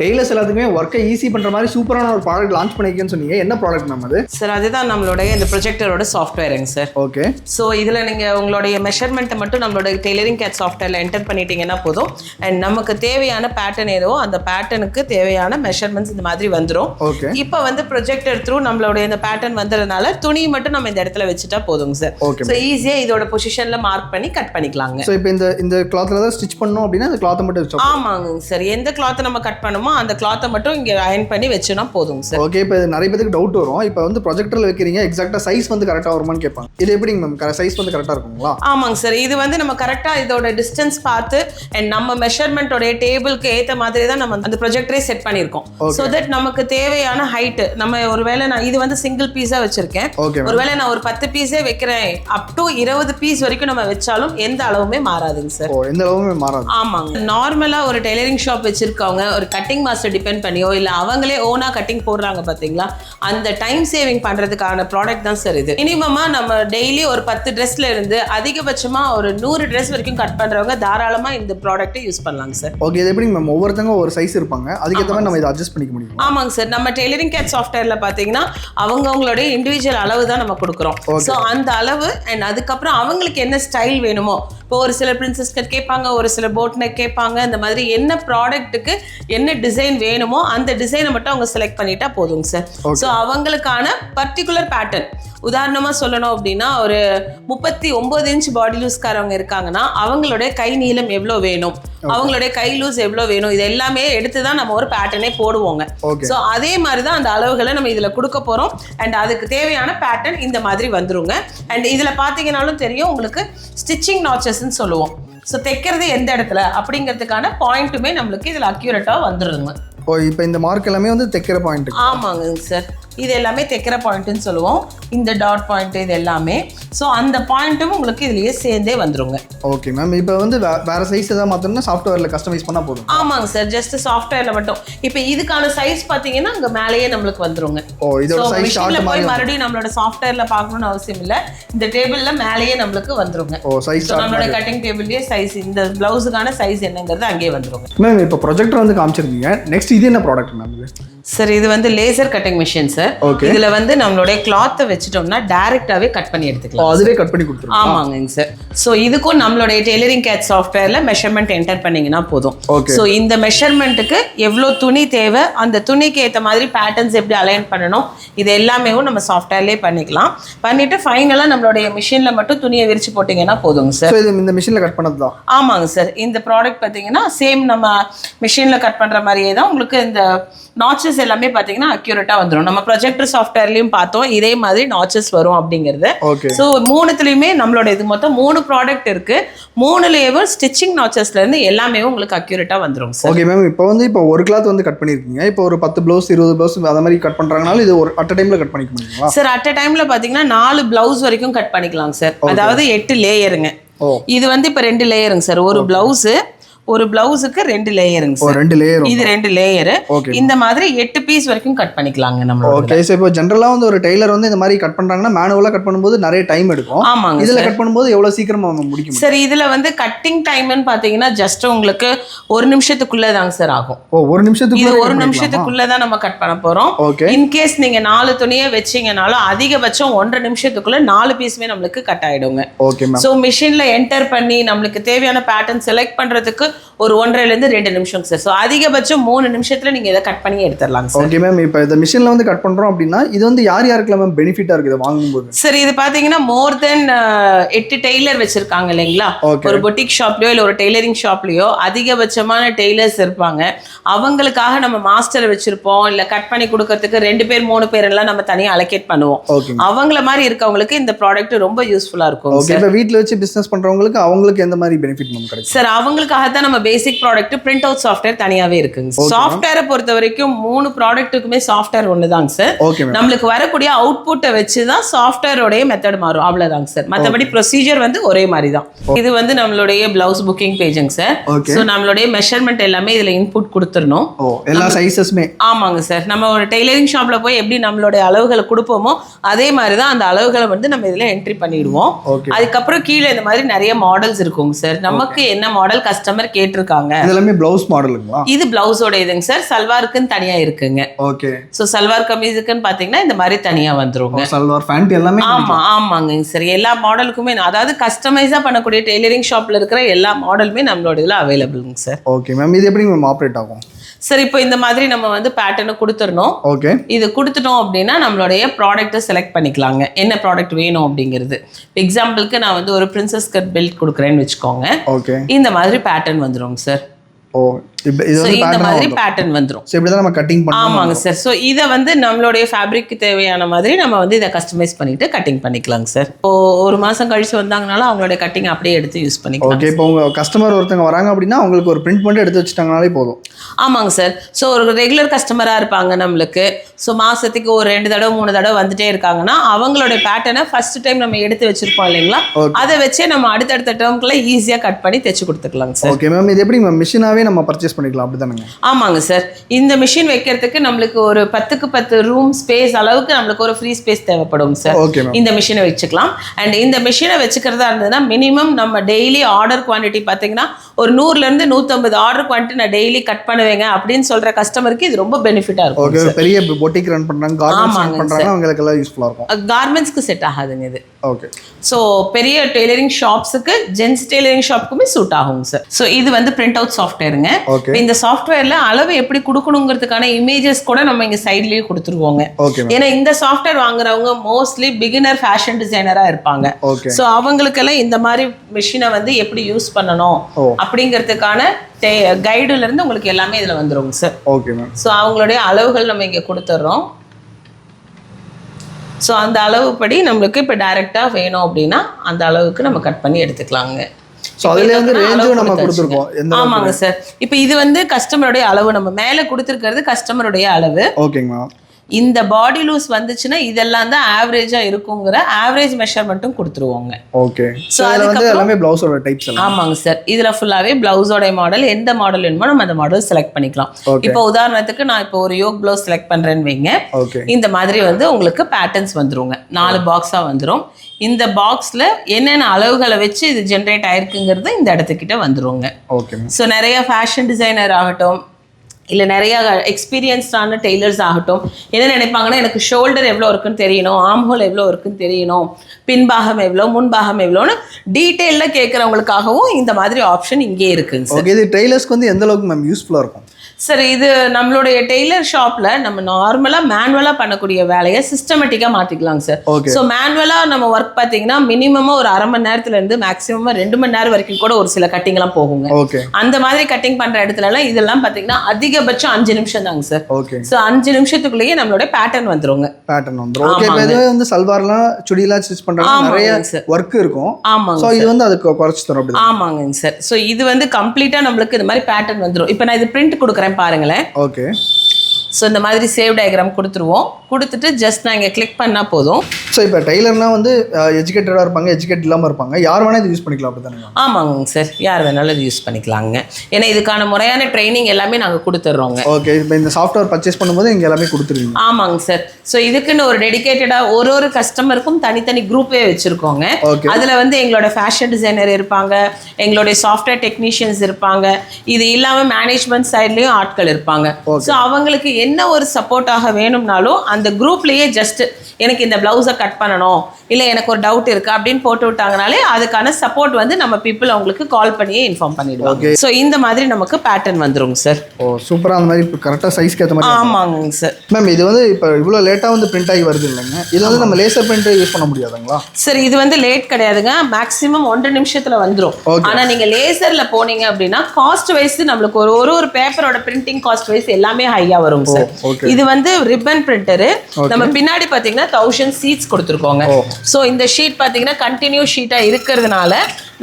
Tailors எல்லாத்துக்குமே ஒர்க்கை easy பண்ற மாதிரி சூப்பரான ஒரு ப்ராடக்ட் லான்ச் பண்ணிருக்கேன்னு சொன்னீங்க. என்ன ப்ராடக்ட் மேம் அது? சார் அதுதான் நம்மளுடைய இந்த ப்ரொஜெக்டரோட சாஃப்ட்வேருங்க சார் ஓகே ஸோ இதில் நீங்கள் உங்களுடைய மெஷர்மெண்ட்டை மட்டும் நம்மளோட டெய்லரிங் கேட் சாஃப்ட்வேரில் என்டர் பண்ணிட்டீங்கன்னா போதும். அண்ட் நமக்கு தேவையான பேட்டர்ன் ஏதோ அந்த பேட்டர்னுக்கு தேவையான மெஷர்மெண்ட்ஸ் இந்த மாதிரி வந்துடும் ஓகே இப்போ வந்து ப்ரொஜெக்டர் த்ரூ நம்மளுடைய இந்த பேட்டர்ன் வந்ததுனால துணி மட்டும் நம்ம இந்த இடத்துல வச்சுட்டா போதுங்க சார் Okay, ஸோ ஈஸியாக இதோட பொசிஷனில் மார்க் பண்ணி கட் பண்ணிக்கலாங்க. ஸோ இப்போ இந்த இந்த கிளாத்ல தான் ஸ்டிச் பண்ணோம் அப்படின்னா அந்த கிளாத்தை மட்டும் ஆமாங்க சார் எந்த கிளாத்தை நம்ம கட் பண்ணுமோ அந்த கிளாத்தை மட்டும் இங்கே அயன் பண்ணி வச்சோன்னா போதுங்க சார் ஓகே இப்போ நிறைய பேருக்கு டவுட் வரும். இப்போ வந்து ப்ரொஜெக்டர்ல வைக்கிறீங்க எக்ஸாக்டா சைஸ் வந்து கரெக்டாக வருமான்னு கேட்பாங்க. இது எப்படிங்க மேம் சைஸ் வந்து கரெக்டாக இருக்குங்களா? ஆமாங்க சார் இது வந்து நம்ம கரெக்டாக இதோட டிஸ்டன்ஸ் பார்த்து அண்ட் நம்ம மெஷர்மெண்ட்டோடைய டேபிளுக்கு ஏற்ற மாதிரி தான் நம்ம அந்த ப்ரொஜெக்டரே செட் பண்ணியிருக்கோம். ஸோ தட் நமக்கு தேவையான ஹைட்டு நம்ம ஒருவேளை நான் இது வந்து சிங்கிள் பீஸாக வச்சிருக்கேன். ஒருவேளை நான் ஒரு பத்து பீஸே வைக்கிறேன். அப் டு இருபது பீஸ் வரைக்கும் நம்ம வச்சாலும் எந்த அளவுமே மாறாதுங்க சார் எந்த அளவுமே மாறாது. ஆமாங்க. நார்மலாக ஒரு டெய்லரிங் ஷாப் வச்சிருக்கவங்க ஒரு கட்டிங் மாஸ்டர் டிபெண்ட் பண்ணியோ இல்லை அவங்களே ஓனாக கட்டிங் போடுறாங்க பார்த்தீங்களா அந்த டைம் சேவிங் பண்ணுறதுக்கான ப்ராடக்ட் தான் சார் இது. மினிமமாக நம்ம டெய்லி ஒரு பத்து ட்ரெஸ்ல இருந்து அதிகபட்சமாக ஒரு நூறு ட்ரெஸ் வரைக்கும் கட் பண்ணுறவங்க தாராளமாக இந்த ப்ராடக்ட்டை யூஸ் பண்ணலாங்க சார் ஓகே இது எப்படிங்க மேம் ஒவ்வொருத்தங்க ஒரு சைஸ் இருப்பாங்க. அதுக்கேற்ற மாதிரி நம்ம இதை அட்ஜஸ்ட் பண்ணிக்க முடியும்? ஆமாங்க சார் நம்ம டெய்லரிங் கேட் சாஃப்ட்வேரில் பார்த்தீங்கன்னா அவங்கவுங்களுடைய இண்டிவிஜுவல் அளவு தான் நம்ம கொடுக்குறோம். ஸோ அந்த அளவு அண்ட் அதுக்கப்புறம் அவங்களுக்கு என்ன ஸ்டைல் வேணுமோ இப்போ ஒரு சில பிரின்சஸ் கட் கேட்பாங்க ஒரு சில போட் நெக் கேட்பாங்க இந்த மாதிரி என்ன ப்ராடக்ட்டுக்கு என்ன டிசைன் வேணுமோ அந்த டிசைனை மட்டும் அவங்க செலக்ட் பண்ணிட்டா போதுங்க சார் ஸோ அவங்களுக்கான பர்டிகுலர் பேட்டர்ன் உதாரணமாக சொல்லணும் அப்படின்னா ஒரு முப்பத்தி ஒம்பது இன்ச் பாடி லூஸ்காரவங்க இருக்காங்கன்னா அவங்களுடைய கை நீளம் எவ்வளோ வேணும்? அவங்களுடைய கை லூஸ் எவ்வளோ வேணும்? இது எல்லாமே எடுத்து தான் நம்ம ஒரு பேட்டர்னே போடுவோங்க. ஸோ அதே மாதிரி தான் அந்த அளவுகளை நம்ம இதில் கொடுக்க போகிறோம் அண்ட் அதுக்கு தேவையான பேட்டர்ன் இந்த மாதிரி வந்துருங்க. அண்ட் இதில் பார்த்தீங்கன்னாலும் தெரியும் உங்களுக்கு ஸ்டிச்சிங் நாச்சஸ்ன்னு சொல்லுவோம். ஸோ தைக்கிறது எந்த இடத்துல? அப்படிங்கிறதுக்கான பாயிண்ட்டுமே நம்மளுக்கு இதில் அக்யூரேட்டாக வந்துடுங்க ஓ இப்போ இந்த மார்க் எல்லாமே வந்து தைக்கிற பாயிண்ட் ஆமாங்க சார் இது எல்லாமே தைக்கிற பாயிண்ட்டுன்னு சொல்லுவோம். இந்த டாட் பாயிண்ட் இது எல்லாமே. ஸோ அந்த பாயிண்ட்டும் உங்களுக்கு இதுலயே சேர்ந்தே வந்துருங்க. ஓகே மேம் இப்போ வந்து வேற சைஸ் ஏதாவது மாற்றணும்னா சாஃப்ட்வேர்ல கஸ்டமைஸ் பண்ணா போதும். ஆமாங்க சார் ஜஸ்ட் சாஃப்ட்வேர்ல மட்டும். இப்போ இதுக்கான சைஸ் பார்த்தீங்கன்னா அங்கே மேலேயே நம்மளுக்கு வந்துருங்க. ஓ இதோட சைஸ் ஷார்ட் போய் மறுபடியும் நம்மளோட சாஃப்ட்வேர்ல பார்க்கணும்னு அவசியம் இல்லை. இந்த டேபிள்ல மேலேயே நம்மளுக்கு வந்துருங்க. ஓ சைஸ் நம்மளோட கட்டிங் டேபிள்லயே சைஸ் இந்த பிளவுஸுக்கான சைஸ் என்னங்கிறது அங்கேயே வந்துருங்க. மேம் இப்போ ப்ரொஜெக்டர் வந்து காமிச்சிருக்கீங்க. நெக்ஸ்ட் இது என்ன ப்ராடக்ட் மேம் சார் இது வந்து லேசர் கட்டிங் மிஷின் சார். இதுல வந்து நம்மளுடைய கிளாத்தை வச்சுட்டோம்னா டைரக்டாவே கட் பண்ணி எடுத்துக்கலாம். அதுவே கட் பண்ணி கொடுத்துருவோம்? ஆமாங்க சார் ஸோ இதுக்கும் நம்மளுடைய டெய்லரிங் கேட் சாஃப்ட்வேர்ல மெஷர்மெண்ட் என்டர் பண்ணீங்கன்னா போதும். ஸோ இந்த மெஷர்மெண்ட்டுக்கு எவ்வளோ துணி தேவை அந்த துணிக்கு ஏற்ற மாதிரி பேட்டர்ன்ஸ் எப்படி அலைன் பண்ணணும் இது எல்லாமே நம்ம சாஃப்ட்வேர்லேயே பண்ணிக்கலாம். பண்ணிட்டு ஃபைனலாக நம்மளுடைய மிஷின்ல மட்டும் துணியை விரிச்சு போட்டிங்கன்னா போதுங்க சார் இந்த மிஷினில் கட் பண்ணது தான்? ஆமாங்க சார் இந்த ப்ராடக்ட் பார்த்தீங்கன்னா சேம் நம்ம மிஷினில் கட் பண்ணுற மாதிரியே தான் உங்களுக்கு இந்த நாச்சஸ் எல்லாமே பார்த்தீங்கன்னா அக்யூரேட்டாக வந்துடும் நம்ம ப்ரொஜெக்டர் சாஃப்ட்வேர்லையும் பார்த்தோம். இதே மாதிரி நாச்சஸ் வரும் அப்படிங்கிறது. ஸோ மூணுத்துலேயுமே நம்மளோட இது மொத்தம் மூணு ப்ராடக்ட் இருக்கு. மூணுலேயும் ஸ்டிச்சிங் நாச்சஸ்லேருந்து எல்லாமே உங்களுக்கு அக்யூரேட்டாக வந்துடும் சார் ஓகே மேம் இப்போ வந்து இப்போ ஒரு கிளாத் வந்து கட் பண்ணியிருக்கீங்க இப்போ ஒரு பத்து ப்ளவுஸ் இருபது ப்ளவுஸ் அந்த மாதிரி கட் பண்ணுறாங்கனாலும் இது ஒரு அட் டைமில் கட் பண்ணிக்க முடியுங்களா? சார் அட் டைம்ல பார்த்தீங்கன்னா நாலு பிளவுஸ் வரைக்கும் கட் பண்ணிக்கலாங்க சார் அதாவது எட்டு லேயருங்க இது வந்து இப்போ ரெண்டு லேயருங்க சார் ஒரு பிளவுஸு ஒரு பிளவுஸுக்கு ரெண்டு லேயருங்க சார் ரெண்டு லேயர் இது ரெண்டு லேயரு இந்த மாதிரி எட்டு பீஸ் வரைக்கும் கட் பண்ணிக்கலாங்க நம்மளோட ஓகே ஸோ இப்போ ஜென்ரலாக வந்து ஒரு டெய்லர் வந்து இந்த மாதிரி கட் பண்ணுறாங்கன்னா மேனுவலாக கட் பண்ணும்போது நிறைய டைம் எடுக்கும். ஆமாங்க இதில் சார் கட் பண்ணும்போது எவ்வளோ சீக்கிரமா நம்ம முடிக்க முடியும்? சார் இதுல வந்து கட்டிங் டைம்னு பாத்தீங்கன்னா ஜஸ்ட் உங்களுக்கு ஒரு நிமிஷத்துக்குள்ள தாங்க சார் ஆகும். ஓ ஒரு நிமிஷத்துக்கு இது ஒரு நிமிஷத்துக்குள்ள தான் நம்ம கட் பண்ண போறோம். ஓகே இன்கேஸ் நீங்க நாலு துணியை வச்சீங்கனாலும் அதிகபட்சம் ஒன்றரை நிமிஷத்துக்குள்ள நாலு பீஸுமே நம்மளுக்கு கட் ஆயிடுங்க. ஓகே ஸோ மிஷினில் என்டர் பண்ணி நம்மளுக்கு தேவையான பேட்டர்ன் செலக்ட் பண்ணுறதுக்கு ஒரு ஒன்றரைலேருந்து ரெண்டு நிமிஷம் சார் ஸோ அதிகபட்சம் மூணு நிமிஷத்தில் நீங்கள் இதை கட் பண்ணி எடுத்துடலாங்க சார் ஓகே மேம் இப்போ இந்த மிஷினில் வந்து கட் பண்ணுறோம் அப்படின்னா இது வந்து யார் யாருக்கெல்லாம் மேம் பெனிஃபிட்டாக இருக்குது வாங்கும்போது? சார் இது பார்த்தீங்கன்னா மோர் தென் எட்டு டெய்லர் வச்சிருக்காங்க இல்லைங்களா. ஒரு பொட்டிக் ஷாப்லயோ இல்லை ஒரு டெய்லரிங் ஷாப்லயோ அதிகபட்சமான டெய்லர்ஸ் இருப்பாங்க. அவங்களுக்காக நம்ம மாஸ்டர் வச்சிருப்போம். இல்லை கட் பண்ணி கொடுக்கறதுக்கு ரெண்டு பேர் மூணு பேர் எல்லாம் நம்ம தனியாக அலோகேட் பண்ணுவோம். அவங்கள மாதிரி இருக்கவங்களுக்கு இந்த ப்ராடக்ட் ரொம்ப யூஸ்ஃபுல்லாக இருக்கும் ஓகே இப்போ வீட்டில் வச்சு பிஸ்னஸ் பண்ணுறவங்களுக்கு அவங்களுக்கு எந்த மாதிரி பெனிஃபிட் மேம் கிடைக்கும்? சார் அவங்களுக்காக தான் நம்ம basic product print out software தனியாவே இருக்குங்க. சாஃப்ட்வேரை பொறுத்த வரைக்கும் மூணு ப்ராடக்ட்டுக்குமே சாஃப்ட்வேர் ஒன்று தாங்க சார் நம்மளுக்கு வரக்கூடிய அவுட்புட்டை வச்சு தான் சாஃப்ட்வேரோடைய மெத்தட் மாறும். அவ்வளோதாங்க சார் மற்றபடி ப்ரொசீஜர் வந்து ஒரே மாதிரி தான் இது வந்து நம்மளுடைய பிளவுஸ் புக்கிங் பேஜுங்க சார். ஸோ நம்மளுடைய மெஷர்மெண்ட் எல்லாமே இதில் இன்புட் கொடுத்துடணும். ஓ எல்லா சைஸஸுமே ஆமாங்க சார் நம்ம ஒரு டெய்லரிங் ஷாப்பில் போய் எப்படி நம்மளுடைய அளவுகளை கொடுப்போமோ அதே மாதிரி தான் அந்த அளவுகளை வந்து நம்ம இதில் என்ட்ரி பண்ணிடுவோம். அதுக்கப்புறம் கீழே இந்த மாதிரி நிறைய மாடல்ஸ் இருக்குங்க சார் நமக்கு என்ன மாடல் கஸ்டமர் கேட்டிருக்காங்க. எல்லாமே பிளவுஸ் மாடலுங்களா இது பிளவுஸோட இதுங்க சார் சல்வாருக்குன்னு தனியா இருக்குங்க. ஓகே. ஸோ சல்வார் கமீஸுக்குன்னு பார்த்தீங்கன்னா இந்த மாதிரி தனியா வந்துருங்க. சல்வார் ஃபேண்ட் எல்லாமே ஆமா ஆமாங்க சார் எல்லா மாடலுக்குமே அதாவது கஸ்டமைஸா பண்ணக்கூடிய டெய்லரிங் ஷாப்ல இருக்கிற எல்லா மாடலுமே நம்மளோட இதுல அவைலபிளுங்க சார் ஓகே மேம் இது எப்படி மேம் ஆப்ரேட் ஆகும்? சார் இப்போ இந்த மாதிரி நம்ம வந்து பேட்டர்னை கொடுத்துடணும். ஓகே இது கொடுத்துட்டோம் அப்படின்னா நம்மளுடைய ப்ராடக்ட்டை செலக்ட் பண்ணிக்கலாங்க. என்ன ப்ராடக்ட் வேணும் அப்படிங்கிறது. எக்ஸாம்பிளுக்கு நான் வந்து ஒரு பிரின்சஸ் கட் பெல்ட் கொடுக்குறேன்னு வச்சுக்கோங்க. ஓகே இந்த மாதிரி பேட்டர்ன் வந்துரும் சார் ஓ இது வந்து இந்த மாதிரி பேட்டர்ன் வந்துரும். ஸோ இப்படி தான் நம்ம கட்டிங் பண்ணோம் ஆமாங்க சார் ஸோ இதை வந்து நம்மளுடைய ஃபேப்ரிக்கு தேவையான மாதிரி நம்ம வந்து இதை கஸ்டமைஸ் பண்ணிட்டு கட்டிங் பண்ணிக்கலாங்க சார் இப்போ ஒரு மாசம் கழிச்சு வந்தாங்கனாலும் அவங்களுடைய கட்டிங் அப்படியே எடுத்து யூஸ் பண்ணிக்கலாம் ஓகே இப்போ உங்க கஸ்டமர் ஒருத்தங்க வராங்க அப்படின்னா அவங்களுக்கு ஒரு பிரிண்ட் மட்டும் எடுத்து வச்சுட்டாங்கனாலே போதும். ஆமாங்க சார் ஸோ ஒரு ரெகுலர் கஸ்டமராக இருப்பாங்க நம்மளுக்கு. ஸோ மாசத்துக்கு ஒரு ரெண்டு தடவை மூணு தடவை வந்துட்டே இருக்காங்கன்னா அவங்களுடைய பேட்டர்னை ஃபர்ஸ்ட் டைம் நம்ம எடுத்து வச்சிருப்போம் இல்லைங்களா. அதை வச்சே நம்ம அடுத்தடுத்த டேர்ம்குள்ள ஈஸியாக கட் பண்ணி தைச்சு கொடுத்துக்கலாங்க சார் ஓகே மேம் இது எப்படி மேம் மிஷினாவே நம்ம பர்ச்சேஸ் பண்ணிக்கலாம் அப்படிதானங்க. ஆமாங்க சார். இந்த மிஷின் வைக்கிறதுக்கு நம்மளுக்கு ஒரு பத்துக்கு பத்து ரூம் ஸ்பேஸ் அளவுக்கு நம்மளுக்கு ஒரு ஃப்ரீ ஸ்பேஸ் தேவைப்படும் சார். ஓகே மேம் இந்த மிஷினை வச்சுக்கலாம். அண்ட் இந்த மிஷினை வச்சுக்கிறதா இருந்ததுன்னா மினிமம் நம்ம டெய்லி ஆர்டர் குவான்டிட்டி பார்த்தீங்கன்னா ஒரு நூறுலேருந்து நூற்றம்பது ஆர்டர் குவான்டிட்டி நான் டெய்லி கட் பண்ணுவேங்க. அப்படின்னு சொல்கிற கஸ்டமருக்கு இது ரொம்ப பெனிஃபிட்டாக இருக்கும் ஓகே பெரிய பொட்டிக் ரன் பண்றாங்க கார்மெண்ட்ஸ் ரன் பண்றாங்க அவங்களுக்கு எல்லாம் யூஸ்ஃபுல்லா இருக்கும். கார்மெண்ட்ஸ்க்கு செட் ஆகாதுங்க இது. ஓகே ஸோ பெரிய டெய்லரிங் ஷாப்ஸுக்கு ஜென்ஸ் டெய்லரிங் ஷாப்புக்குமே சூட் ஆகுங்க சார். ஸோ இது வந்து பிரிண்ட் அவுட் சாஃப்ட்வேருங்க இந்த சாஃப்ட்வேர்ல அளவு எப்படி கொடுக்கணுங்கிறதுக்கான இமேஜஸ் கூட நம்ம இங்க சைட்லயே கொடுத்துருவோங்க. ஏன்னா இந்த சாஃப்ட்வேர் வாங்குறவங்க மோஸ்ட்லி பிகினர் ஃபேஷன் டிசைனரா இருப்பாங்க. ஸோ அவங்களுக்கெல்லாம் இந்த மாதிரி மிஷினை வந்து எப்படி யூஸ் பண்ணணும் அப்படிங்கிறதுக்கான கைடுல இருந்து உங்களுக்கு எல்லாமே இதுல வந்துருங்க சார் ஓகே மேம் ஸோ அவங்களுடைய அளவுகள் நம்ம இங்கே கொடுத்துட்றோம் ஸோ அந்த அளவுப்படி நம்மளுக்கு இப்போ டைரெக்டாக வேணும் அப்படின்னா அந்த அளவுக்கு நம்ம கட் பண்ணி எடுத்துக்கலாங்க. ஸோ அதுல வந்து ரேஞ்சும் நம்ம. கொடுத்துருக்கோம். ஆமாங்க சார். இப்போ இது வந்து கஸ்டமருடைய அளவு. நம்ம மேலே கொடுத்துருக்கிறது கஸ்டமருடைய அளவு. ஓகேங்க மேம் இந்த பாடி லூஸ் வந்துச்சுன்னா இதெல்லாம் தான் ஆவரேஜாக இருக்குங்கிற ஆவரேஜ் மெஷர்மெண்ட்டும் கொடுத்துருவோங்க. ஓகே ஸோ அதில் வந்து எல்லாமே பிளவுஸோட டைப்ஸ் ஆமாங்க சார் இதுல ஃபுல்லாவே பிளவுஸோட மாடல் எந்த மாடல் வேணுமோ நம்ம அந்த மாடல் செலக்ட் பண்ணிக்கலாம். இப்போ உதாரணத்துக்கு நான் இப்போ ஒரு யோக் பிளவுஸ் செலக்ட் பண்றேன்னு வைங்க. இந்த மாதிரி வந்து உங்களுக்கு பேட்டர்ன்ஸ் வந்துருங்க. நாலு பாக்ஸா வந்துரும். இந்த பாக்ஸ்ல என்னென்ன அளவுகளை வச்சு இது ஜென்ரேட் ஆயிருக்குங்கிறது இந்த இடத்துக்கிட்ட வந்துருங்க. ஓகே ஸோ நிறைய ஃபேஷன் டிசைனர் ஆகட்டும் இல்லை நிறையா எக்ஸ்பீரியன்ஸ்டான டெய்லர்ஸ் ஆகட்டும். என்ன நினைப்பாங்கன்னா எனக்கு ஷோல்டர் எவ்வளோ இருக்குன்னு தெரியணும் ஆம்ஹோல் எவ்வளோ இருக்குன்னு தெரியணும் பின்பாகம் எவ்வளோ முன்பாகம் எவ்வளோன்னு டீட்டெயிலில் கேட்குறவங்களுக்காகவும் இந்த மாதிரி ஆப்ஷன் இங்கே இருக்குங்க சார் ஓகே இது டெய்லர்ஸ்க்கு வந்து எந்த அளவுக்கு மேம் யூஸ்ஃபுல்லாக இருக்கும்? சார் இது நம்மளுடைய டெய்லர் ஷாப்பில் நம்ம நார்மலாக மேனுவலாக பண்ணக்கூடிய வேலையை சிஸ்டமேட்டிக்காக மாற்றிக்கலாங்க சார். ஸோ மேனுவலாக நம்ம ஒர்க் பார்த்தீங்கன்னா மினிமமாக ஒரு அரை மணி நேரத்துலேருந்து மேக்ஸிமமாக ரெண்டு மணி நேரம் வரைக்கும் கூட ஒரு சில கட்டிங்லாம் போகுங்க. ஓகே அந்த மாதிரி கட்டிங் பண்ற இடத்துலலாம் இதெல்லாம் பாத்தீங்கன்னா அதிகபட்சம் அஞ்சு நிமிஷம் தாங்க சார். ஸோ அஞ்சு நிமிஷத்துக்குள்ளேயே நம்மளோட பேட்டர்ன் வந்துருங்க. பேட்டர்ன் வந்துடும் ஓகே இதுவே வந்து சல்வார்லாம் சுடிலாம் ஸ்டிச் பண்ணுறாங்க ஆமாங்க நிறைய. ஒர்க் இருக்கும். ஆமாங்க ஸோ இது வந்து அதுக்கு குறைச்சி தரும் ஆமாங்க சார். ஸோ இது வந்து கம்ப்ளீட்டா நம்மளுக்கு இந்த மாதிரி பேட்டர்ன் வந்துரும். இப்போ நான் இது பிரிண்ட் கொடுக்குறேன். பாருங்களேன். ஓகே ஸோ இந்த மாதிரி சேவ் டயக்ராம் கொடுத்துருவோம். கொடுத்துட்டு ஜஸ்ட் நான் இங்கே கிளிக் பண்ணா போதும். ஸோ இப்போ டெய்லர்னா வந்து எஜுகேட்டடாக இருப்பாங்க எஜுகேட் இல்லாமல் இருப்பாங்க. யார் வேணால் இது யூஸ் பண்ணிக்கலாம் அப்படி தானே ஆமாங்க சார். யார் வேணாலும் இது யூஸ் பண்ணிக்கலாங்க. ஏன்னா இதுக்கான முறையான ட்ரைனிங் எல்லாமே நாங்கள் கொடுத்துட்றோங்க. ஓகே இப்போ இந்த சாஃப்ட்வேர் பர்ச்சேஸ் பண்ணும்போது இங்கே எல்லாமே கொடுத்துருவீங்க. ஆமாங்க சார். ஸோ இதுக்குன்னு ஒரு டெடிகேட்டடாக ஒரு ஒரு கஸ்டமருக்கும் தனித்தனி குரூப்பே வச்சுருக்கோங்க. அதில் வந்து எங்களோட ஃபேஷன் டிசைனர் இருப்பாங்க. எங்களுடைய சாஃப்ட்வேர் டெக்னீஷியன்ஸ் இருப்பாங்க. இது இல்லாமல் மேனேஜ்மெண்ட் சைட்லேயும் ஆட்கள் இருப்பாங்க. ஸோ அவங்களுக்கு என்ன ஒரு சப்போர்ட்டாக வேணும்னாலும் அந்த குரூப்லேயே ஜஸ்ட் எனக்கு இந்த ப்ளவுஸை கட் பண்ணணும். இல்லை எனக்கு ஒரு டவுட் இருக்கு அப்படின்னு போட்டு விட்டாங்கனாலே அதுக்கான சப்போர்ட் வந்து நம்ம பீப்புள் அவங்களுக்கு கால் பண்ணியே இன்ஃபார்ம் பண்ணிடுவாங்க. ஸோ இந்த மாதிரி நமக்கு பேட்டர்ன் வந்துருங்க சார் ஓ சூப்பராக அந்த மாதிரி கரெக்டாக சைஸ்க்கு ஏற்ற மாதிரி ஆமாங்க சார் மேம் இது வந்து இப்போ இவ்வளோ லேட்டாக வந்து பிரிண்ட் ஆகி வருது இல்லைங்க? இது வந்து நம்ம லேசர் பிரிண்ட் யூஸ் பண்ண முடியாதுங்களா? சரி இது வந்து லேட் கிடையாதுங்க. மேக்ஸிமம் ஒன்றரை நிமிஷத்துல வந்துரும். Okay. ஆனா நீங்க லேசர்ல போனீங்க அப்படின்னா காஸ்ட் வைஸ் நம்மளுக்கு ஒரு ஒரு ஒரு பேப்பரோட பிரிண்டிங் காஸ்ட் வைஸ் எல்லாமே ஹையா வரும் சார் okay. இது வந்து ரிப்பன் பிரிண்டரு நம்ம பின்னாடி பாத்தீங்கன்னா தௌசண்ட் சீட்ஸ் கொடுத்துருக்கோங்க. ஸோ இந்த ஷீட் பாத்தீங்கன்னா கண்டினியூ ஷீட்டா இருக்கிறதுனால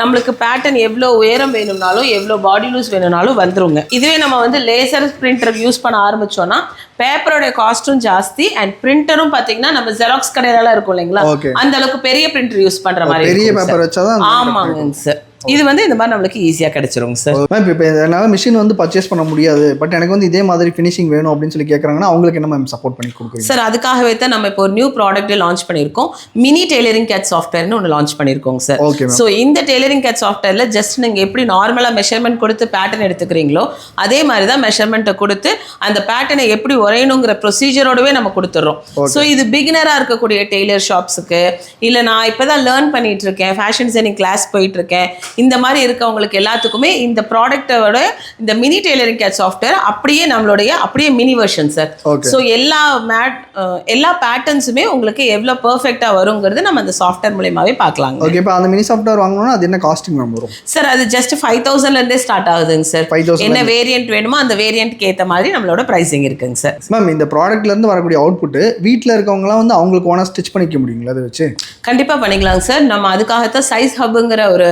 நம்மளுக்கு பேட்டர்ன் எவ்வளோ உயரம் வேணும்னாலும் எவ்வளோ பாடி லூஸ் வேணும்னாலும் வந்துருங்க. இதுவே நம்ம வந்து லேசர் பிரிண்டர் யூஸ் பண்ண ஆரம்பிச்சோம்னா பேப்பரோட காஸ்ட்டும் ஜாஸ்தி அண்ட் பிரிண்டரும் பாத்தீங்கன்னா நம்ம ஜெராக்ஸ் கடையிலலாம் இருக்கும் இல்லைங்களா. அந்த அளவுக்கு பெரிய பிரிண்டர் யூஸ் பண்ற மாதிரி பெரிய பேப்பர் ஆமாங்க சார் இது வந்து இந்த மாதிரி நம்மளுக்கு ஈஸியா கிடைச்சிருங்க சார் மேம் இப்போ என்னால் மிஷின் வந்து பர்ச்சேஸ் பண்ண முடியாது. பட் எனக்கு வந்து இதே மாதிரி ஃபினிஷிங் வேணும் அப்படின்னு சொல்லி கேட்குறாங்கன்னா அவங்களுக்கு என்ன மேம் சப்போர்ட் பண்ணி கொடுக்குறீங்க? சார் அதுக்காகவே தான் நம்ம இப்போ ஒரு நியூ ப்ராடக்ட் லான்ச் பண்ணியிருக்கோம். மினி டெய்லரிங் கேட் சாஃப்ட்வேர்னு ஒன்று லான்ச் பண்ணியிருக்கோங்க சார் ஓகே ஸோ இந்த டெய்லரிங் கேட் சாஃப்ட்வேரில் ஜஸ்ட் நீங்கள் எப்படி நார்மலாக மெஷர்மெண்ட் கொடுத்து பேட்டர்ன் எடுத்துக்கிறீங்களோ அதே மாதிரி தான் மெஷர்மெண்ட்டை கொடுத்து அந்த பேட்டர்னை எப்படி உரையணுங்கிற ப்ரொசீஜரோடவே நம்ம கொடுத்துட்றோம் ஸோ இது பிகினராக இருக்கக்கூடிய டெய்லர் ஷாப்ஸுக்கு இல்லை நான் இப்போ தான் லேர்ன் பண்ணிட்டு இருக்கேன் ஃபேஷன் டிசைனிங் கிளாஸ் போயிட்டு இருக்கேன் இந்த மாதிரி இருக்கவங்களுக்கு எல்லாத்துக்குமே இந்த ப்ராடக்ட்டோட இந்த மினி டெய்லரிங் கேட் சாஃப்ட்வேர் அப்படியே நம்மளுடைய அப்படியே மினி வெர்ஷன் சார். ஸோ எல்லா மேட் எல்லா பேட்டர்ன்ஸுமே உங்களுக்கு எவ்வளோ பர்ஃபெக்டாக வருங்கிறது நம்ம அந்த சாஃப்ட்வேர் மூலியமாவே பார்க்கலாங்க. ஓகே இப்போ அந்த மினி சாஃப்ட்வேர் வாங்கணும்னா அது என்ன காஸ்டிங் வரும்? சார் அது ஜஸ்ட் ஃபைவ் தௌசண்ட்லேருந்தே ஸ்டார்ட் ஆகுதுங்க சார் 5,000 என்ன வேரியன்ட் வேணுமோ அந்த வேரியன்ட்க்கு ஏற்ற மாதிரி நம்மளோட ப்ரைஸிங் இருக்குங்க சார் மேம் இந்த ப்ராடக்ட்ல இருந்து வரக்கூடிய அவுட்புட் வீட்டில் இருக்கவங்கலாம் வந்து அவங்களுக்கு ஓனா ஸ்டிச் பண்ணிக்க முடியுங்களா அதை வச்சு? கண்டிப்பா பண்ணிக்கலாங்க சார் நம்ம அதுக்காகத்தான் சைஸ் ஹப்புங்கிற ஒரு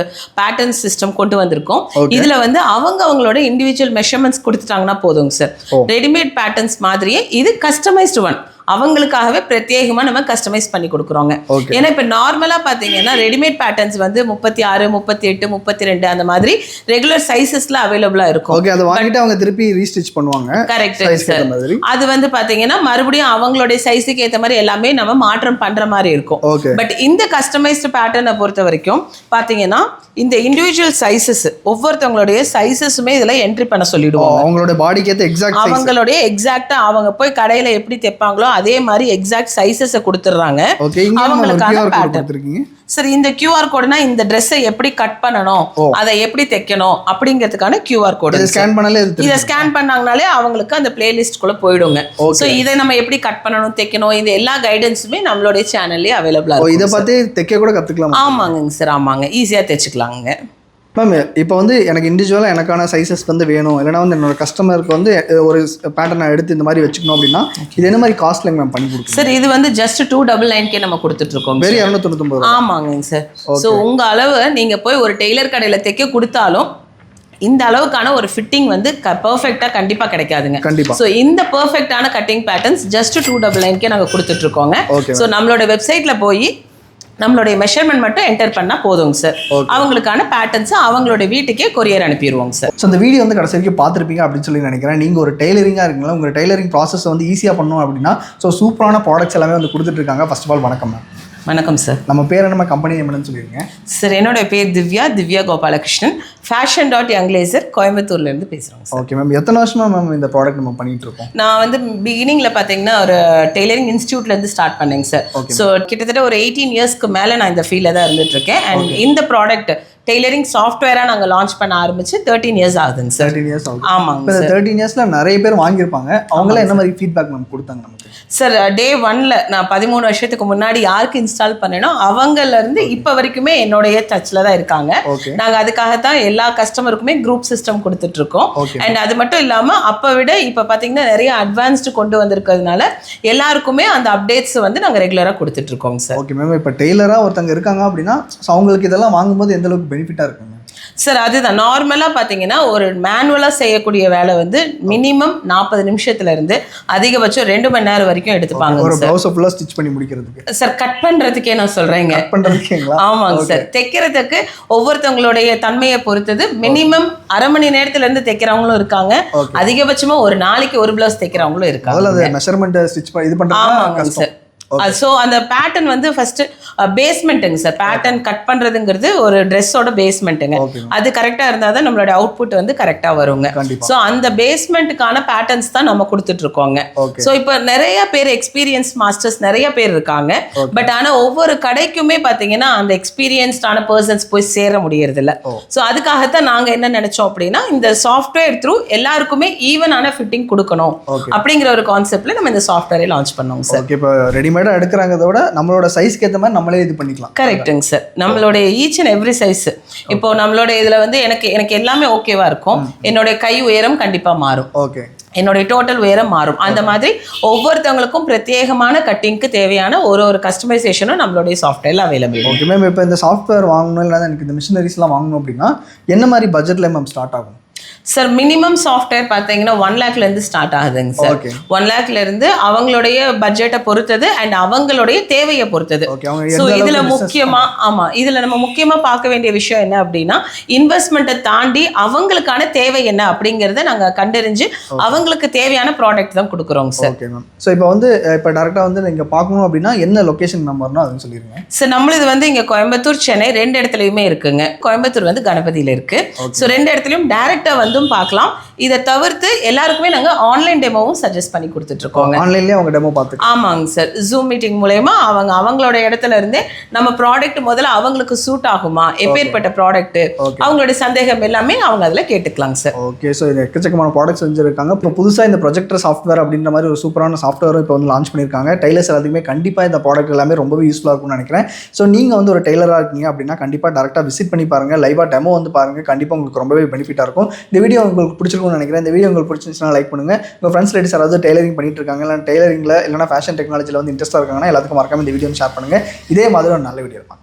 பேட்டர்ன் சிஸ்டம் கொண்டு வந்திருக்கோம். இதுல வந்து அவங்க அவங்களோட இண்டிவிஜுவல் மெஷர்மெண்ட்ஸ் கொடுத்துட்டாங்கன்னா போதுங்க சார். ரெடிமேட் பேட்டர்ன்ஸ் மாதிரியே இது கஸ்டமைஸ்டு ஒன் அவங்களுக்காகவே பிரத்யேகமா நம்ம கஸ்டமைஸ் பண்ணி கொடுக்குறோங்க. ஏன்னா இப்போ நார்மலா பாத்தீங்கன்னா ரெடிமேட் பேட்டர்ன்ஸ் வந்து முப்பத்தி ஆறு முப்பத்தி எட்டு முப்பத்தி ரெண்டு அந்த மாதிரி ரெகுலர் சைஸஸ்ல அவைலபிளா இருக்கும். ஓகே அதை வாங்கிட்டு அவங்க திருப்பி ரீஸ்டிச் பண்ணுவாங்க. கரெக்ட் சார் ஏற்ற அது வந்து பாத்தீங்கன்னா மறுபடியும் அவங்களுடைய சைஸுக்கு ஏத்த மாதிரி எல்லாமே நம்ம மாற்றம் பண்ற மாதிரி இருக்கும். பட் இந்த கஸ்டமைஸ்டு பேட்டர்னை பொறுத்த வரைக்கும் பாத்தீங்கன்னா இந்த இண்டிவிஜுவல் சைஸஸ் ஒவ்வொருத்தவங்களுடைய சைஸஸுமே இதுல என்ட்ரி பண்ண சொல்லிடுவோம் அவங்களோட பாடிக்கு ஏற்ற எக்ஸாக்ட் அவங்களுடைய எக்ஸாக்டா அவங்க போய் கடையில எப்படி தைப்பாங்களோ அதே மாதிரி எக்ஸாக்ட் சைஸஸை கொடுத்துட்றாங்க. அவங்களுக்கான சரி இந்த கியூஆர் கோடுனா இந்த ட்ரெஸ்ஸை எப்படி கட் பண்ணணும். அதை எப்படி தைக்கணும் அப்படிங்கிறதுக்கான கியூஆர் கோடு ஸ்கேன் பண்ணாலே இதை ஸ்கேன் பண்ணாங்கனாலே அவங்களுக்கு அந்த பிளேலிஸ்ட்குள்ள போயிடுங்க. ஸோ இதை நம்ம எப்படி கட் பண்ணணும் தைக்கணும் இந்த எல்லா கைடன்ஸுமே நம்மளுடைய சேனல்லே அவைலபிளா ஓ இதை இருக்கும் பார்த்து தைக்க கூட கற்றுக்கலாம் ஆமாங்க சார் ஆமாங்க. ஈஸியா தைச்சுக்கலாங்க. மேம் இப்போ வந்து எனக்கு இண்டிவிஜுவலாக எனக்கான சைஸஸ் வந்து வேணும். இல்லைனா வந்து என்னோட கஸ்டமருக்கு வந்து ஒரு பேட்டர்னை எடுத்து இந்த மாதிரி வச்சுக்கணும் அப்படின்னா இது என்ன மாதிரி காஸ்ட்ல மேம் பண்ணி கொடுக்குறீங்க சார் இது வந்து ஜஸ்ட் டூ டபுள் நைன்கே நம்ம கொடுத்துட்டு இருக்கோம் வெறும் இரநூத்தொண்ணூத்தொம்பது ரூபா ஆமாங்க சார் ஸோ உங்க அளவு நீங்க போய் ஒரு டெய்லர் கடையில தைக்க கொடுத்தாலும் இந்த அளவுக்கான ஒரு ஃபிட்டிங் வந்து பர்ஃபெக்டாக கண்டிப்பாக கிடைக்காதுங்க. கண்டிப்பா. ஸோ இந்த பர்ஃபெக்டான cutting patterns just two double நைன்கே நாங்கள் Okay, ஸோ நம்மளோட வெப்சைட்ல போய் நம்மளுடைய மெஷர்மெண்ட் மட்டும் என்டர் பண்ணா போதுங்க சார். அவங்களுக்கான பேட்டர்ன்ஸ் அவங்களோட வீட்டுக்கே கொரியர் அனுப்பிடுவோங்க சார் ஸோ இந்த வீடியோ வந்து கடைசி வரைக்கும் பார்த்துருப்பீங்க அப்படின்னு சொல்லி நினைக்கிறேன். நீங்கள் ஒரு டெய்லரிங்காக இருக்கீங்களா? உங்கள் டெய்லரிங் ப்ராசஸ் வந்து ஈஸியாக பண்ணணும் அப்படின்னா ஸோ சூப்பரான ப்ராடக்ட்ஸ் எல்லாமே வந்து கொடுத்துட்டு இருக்காங்க. ஃபர்ஸ்ட் ஆஃப் ஆல் வணக்கம் மேம் வணக்கம் சார் நம்ம பேர் நம்ம கம்பெனி என்னன்னு சொல்லிடுங்க. சார் என்னோட பேர் திவ்யா திவ்யா கோபாலகிருஷ்ணன். ஃபேஷன் டாட் யங்லேசர் கோயம்புத்தூர்லேருந்து பேசுகிறோங்க சார் ஓகே மேம் எத்தனை வருஷமா மேம் இந்த ப்ராடக்ட் நம்ம பண்ணிட்டு இருக்கோம்? நான் வந்து பிகினிங்கில் பார்த்தீங்கன்னா ஒரு டெய்லரிங் இன்ஸ்டியூட்லேருந்து ஸ்டார்ட் பண்ணேங்க சார் ஸோ கிட்டத்தட்ட ஒரு எயிட்டீன் இயர்ஸ்க்கு மேலே நான் இந்த ஃபீல்டில் தான் இருந்துட்டு இருக்கேன். அண்ட் இந்த ப்ராடக்ட் டெய்லரிங் சாஃப்ட்வேராக நாங்கள் லான்ச் பண்ண ஆரம்பிச்சு தேர்ட்டீன் இயர்ஸ் ஆகுதுங்க சார் தேர்ட்டின் இயர்ஸ் ஆகுது. ஆமாங்க இந்த தேர்ட்டின் இயர்ஸில் நிறைய பேர் வாங்கியிருப்பாங்க. அவங்களாம் என்ன மாதிரி ஃபீட்பேக் மேம் கொடுத்தாங்க நமக்கு? சார் டே ஒன்ல நான் பதிமூணு வருஷத்துக்கு முன்னாடி யாருக்கு இன்ஸ்டால் பண்ணேனோ அவங்கல இருந்து இப்போ வரைக்குமே என்னுடைய டச்சில் தான் இருக்காங்க. ஓகே நாங்கள் அதுக்காகத்தான் எல்லா கஸ்டமருக்குமே குரூப் சிஸ்டம் கொடுத்துட்டு இருக்கோம் ஓகே அண்ட் அது மட்டும் இல்லாமல் அப்போ விட இப்போ பார்த்தீங்கன்னா நிறைய அட்வான்ஸ்டு கொண்டு வந்திருக்கிறதுனால எல்லாருக்குமே அந்த அப்டேட்ஸ் வந்து நாங்கள் ரெகுலராக கொடுத்துட்டு இருக்கோங்க சார் ஓகே மேம் இப்போ டெய்லராக ஒருத்தங்க இருக்காங்க அப்படின்னா அவங்களுக்கு இதெல்லாம் வாங்கும்போது எந்த அளவுக்கு பெனிஃபிட்டாக இருக்குங்க. சார் அதுதான். நார்மலாக பார்த்தீங்கன்னா ஒரு மேனுவலாக செய்யக்கூடிய வேலை வந்து மினிமம் நாற்பது நிமிஷத்துல இருந்து அதிகபட்சம் ரெண்டு மணி நேரம் வரைக்கும் எடுத்துப்பாங்க ஒரு ப்ளவுஸை ஃபுல்லாக ஸ்டிச் பண்ணி முடிக்கிறதுக்கு. சார் கட் பண்ணுறதுக்கே நான் சொல்கிறேங்க கட் பண்ணுறதுக்கேங்களா ஆமாங்க சார் தைக்கிறதுக்கு ஒவ்வொருத்தவங்களுடைய தன்மையை பொறுத்தது. மினிமம் அரை மணி நேரத்துல இருந்து தைக்கிறவங்களும் இருக்காங்க. ஓகே அதிகபட்சமா ஒரு நாளைக்கு ஒரு பிளவுஸ் தைக்கிறவங்களும் இருக்காங்க. அது மெஷர்மெண்ட் ஸ்டிச் இது சார் ஸோ அந்த பேட்டர்ன் வந்து ஃபர்ஸ்ட் பேஸ்மெண்ட்டுங்க சார் பேட்டர்ன் கட் பண்றதுங்கிறது ஒரு ட்ரெஸ்ஸோட பேஸ்மெண்ட்டுங்க அது கரெக்டாக இருந்தால் தான் நம்மளோட அவுட்புட் வந்து கரெக்டாக வருங்க. ஸோ அந்த பேஸ்மெண்ட்டுக்கான பேட்டர்ன்ஸ் தான் நம்ம ஓகே ஸோ இப்போ நிறைய பேர் எக்ஸ்பீரியன்ஸ் மாஸ்டர்ஸ் நிறைய பேர் இருக்காங்க. பட் ஆனால் ஒவ்வொரு கடைக்குமே பார்த்தீங்கன்னா அந்த எக்ஸ்பீரியன்ஸ்டான பர்சன்ஸ் போய் சேர முடியறதில்ல. ஸோ அதுக்காகத்தான் நாங்கள் என்ன நினைச்சோம் அப்படின்னா இந்த சாஃப்ட்வேர் த்ரூ எல்லாருக்குமே ஈவனான ஃபிட்டிங் கொடுக்கணும். அப்படிங்கிற ஒரு கான்செப்ட்ல நம்ம இந்த சாஃப்ட்வேரை லான்ச் பண்ணோங்க சார் இப்போ ரெடிமேடாக எடுக்கிறாங்கிறத விட நம்மளோட சைஸ்க்கு ஏற்ற மாதிரி நம்மளே இது பண்ணிக்கலாம். கரெக்ட்டுங்க சார் நம்மளுடைய ஈச் அண்ட் எவ்ரி சைஸ் இப்போ நம்மளோட இதுல வந்து எனக்கு எனக்கு எல்லாமே ஓகேவா இருக்கும். என்னுடைய கை உயரம் கண்டிப்பா மாறும். ஓகே என்னுடைய டோட்டல் உயரம் மாறும். அந்த மாதிரி ஒவ்வொருத்தவங்களுக்கும் பிரத்யேகமான கட்டிங்க்கு தேவையான ஒரு ஒரு கஸ்டமைசேஷனும் நம்மளுடைய சாஃப்ட்வேர்ல அவைலபிள் ஓகே மேம் இப்போ இந்த சாஃப்ட்வேர் வாங்கணும் இல்லை எனக்கு இந்த மிஷினரிஸ்லாம் வாங்கணும் அப்படின்னா என்ன மாதிரி பட்ஜெட்டில் மேம் ஸ்டார்ட் ஆகும்? சார் மினிமம் சாஃப்ட்வேர் பார்த்தீங்கன்னா ஒன் லேக்ல இருந்து ஸ்டார்ட் ஆகுதுங்க சார். ஒன் லேக்ல இருந்து அவங்களுடைய பட்ஜெட்டை பொறுத்தது அண்ட் அவங்களுடைய தேவையை பொறுத்தது. ஸோ இதுல அளவுக்கு business முக்கியமா ஆமா இதுல நம்ம முக்கியமா பார்க்க வேண்டிய விஷயம் என்ன அப்படின்னா இன்வெஸ்ட்மெண்ட்டை தாண்டி அவங்களுக்கான தேவை என்ன அப்படிங்கறத நாங்க கண்டறிஞ்சு அவங்களுக்கு தேவையான ப்ராடக்ட் தான் கொடுக்குறோங்க சார் ஓகே மேம் ஸோ இப்போ வந்து இப்போ டேரெக்டாக வந்து நீங்கள் பார்க்கணும் அப்படின்னா என்ன லொக்கேஷன் நம்ம வரணும் அதுன்னு சொல்லிடுங்க சார் நம்மளது வந்து இங்க கோயம்புத்தூர் சென்னை ரெண்டு இடத்துலயுமே இருக்குங்க. கோயம்புத்தூர் வந்து கணபதியில இருக்கு. ஸோ ரெண்டு இடத்துலயும் டைரக்டா வந்தும் பார்க்கலாம். இதை தவிர்த்து எல்லாருக்குமே நாங்க ஆன்லைன் டெமோவும் சஜஸ்ட் பண்ணி கொடுத்துட்டு இருக்கோங்க ஆன்லைன்லேயே அவங்க டெமோ பார்த்துக்கலாம். ஆமாங்க சார் ஜூம் மீட்டிங் மூலயமா அவங்க அவங்களோட இடத்துல இருந்தே நம்ம ப்ராடக்ட் முதல்ல அவங்களுக்கு சூட் ஆகுமா? எப்பேற்பட்ட ப்ராடக்ட் Okay. அவங்களுடைய சந்தேகம் எல்லாமே அவங்க அதில் கேட்டுக்கலாங்க சார் ஓகே ஸோ இது எக்கச்சக்கமான ப்ராடக்ட்ஸ் செஞ்சுருக்காங்க. இப்போ புதுசாக இந்த ப்ரொஜெக்டர் சாஃப்ட்வேர் அப்படின்ற மாதிரி ஒரு சூப்பரான சாஃப்ட்வேரும் இப்போ வந்து லான்ச் பண்ணியிருக்காங்க. டெய்லர்ஸ் எல்லாத்துக்குமே கண்டிப்பாக இந்த ப்ராடக்ட் எல்லாமே ரொம்பவே யூஸ்ஃபுல்லாக இருக்கும்னு நினைக்கிறேன். ஸோ நீங்கள் வந்து ஒரு டெய்லராக இருக்கீங்க அப்படின்னா கண்டிப்பாக டேரெக்டாக விசிட் பண்ணி பாருங்கள் லைவாக டெமோ வந்து பாருங்கள் கண்டிப்பாக உங்களுக்கு ரொம்பவே பெனிஃபிட்டாக இருக்கும். இந்த வீடியோ உங்களுக்கு பிடிச்சிருக்கும்னு நினைக்கிறேன். இந்த வீடியோ உங்களுக்கு பிடிச்சிருந்துச்சுன்னா லைக் பண்ணுங்கள் உங்கள் ஃப்ரெண்ட்ஸ் லேடிஸ் யாராவது டெய்லரிங் பண்ணிட்டு இருக்காங்க இல்லை டெய்லரிங்கில் இல்லைனா ஃபேஷன் டெக்னாலஜியில் வந்து இன்ட்ரெஸ்ட்டாக இருக்காங்கன்னா எல்லாத்துக்கும் மறக்காம இந்த வீடியோ ஷேர் பண்ணுங்கள் இதே மாதிரி ஒரு நல்ல வீடியோ இருப்பாங்க